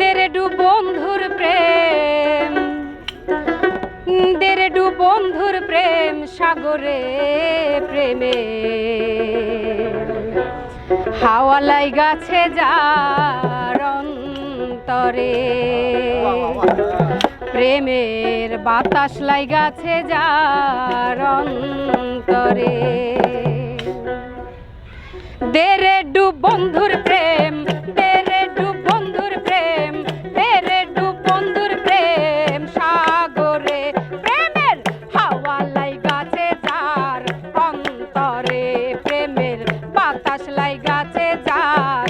দেরেডু বন্ধুর প্রেম দেরেডু বন্ধুর প্রেম সাগরে প্রেমে। হাওয়ালাই গাছে যার অন্তরে, প্রেমের বাতাস লাই গাছে যার অন্তরে। দেরে ডু বন্ধুর প্রেম, দেরে গাছে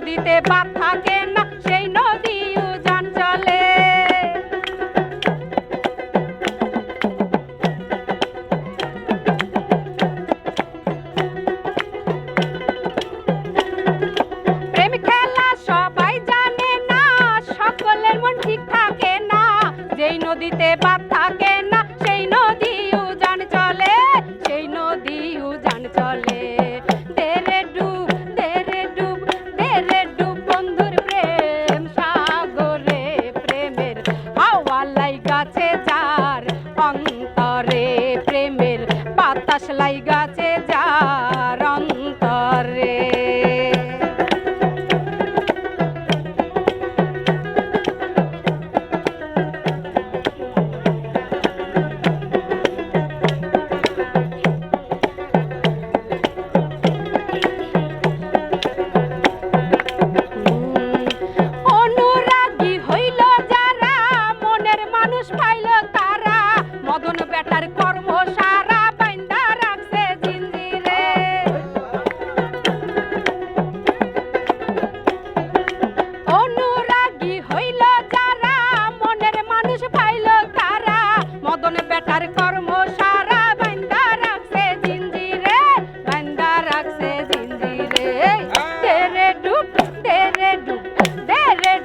নদীতে বাপ থাকে না, সেই নদী উজান চলে। প্রেম খেলা সবাই জানে না মন ঠিক থাকে না। যেই নদীতে বাপ থাকে বাতাস লাইগাছে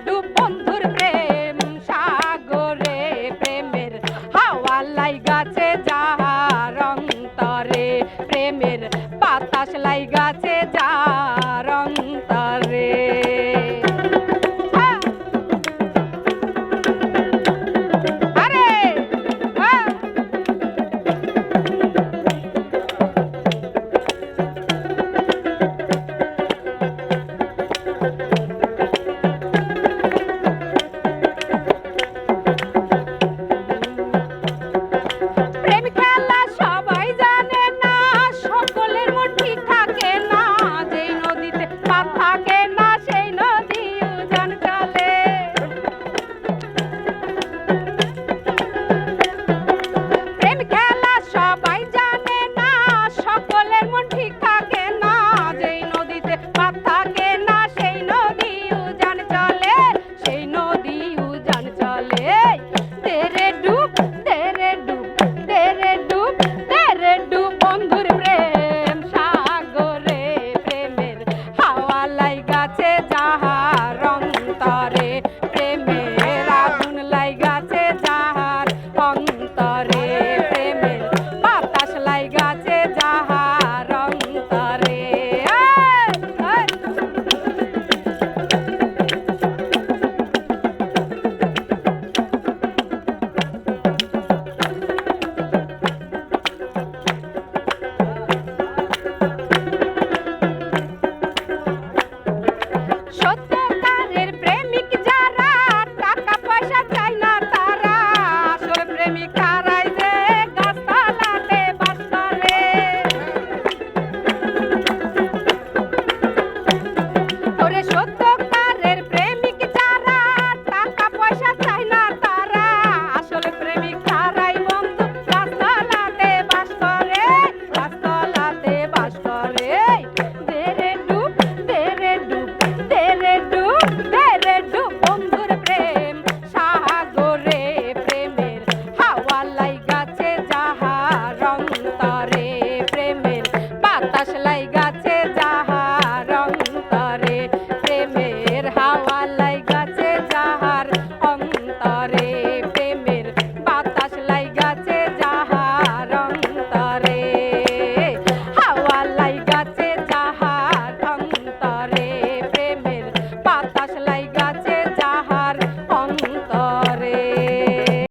ডুব প্রেম সাগরে প্রেমের হাওয়া প্রেমের লাইগাছে যা ডাকে না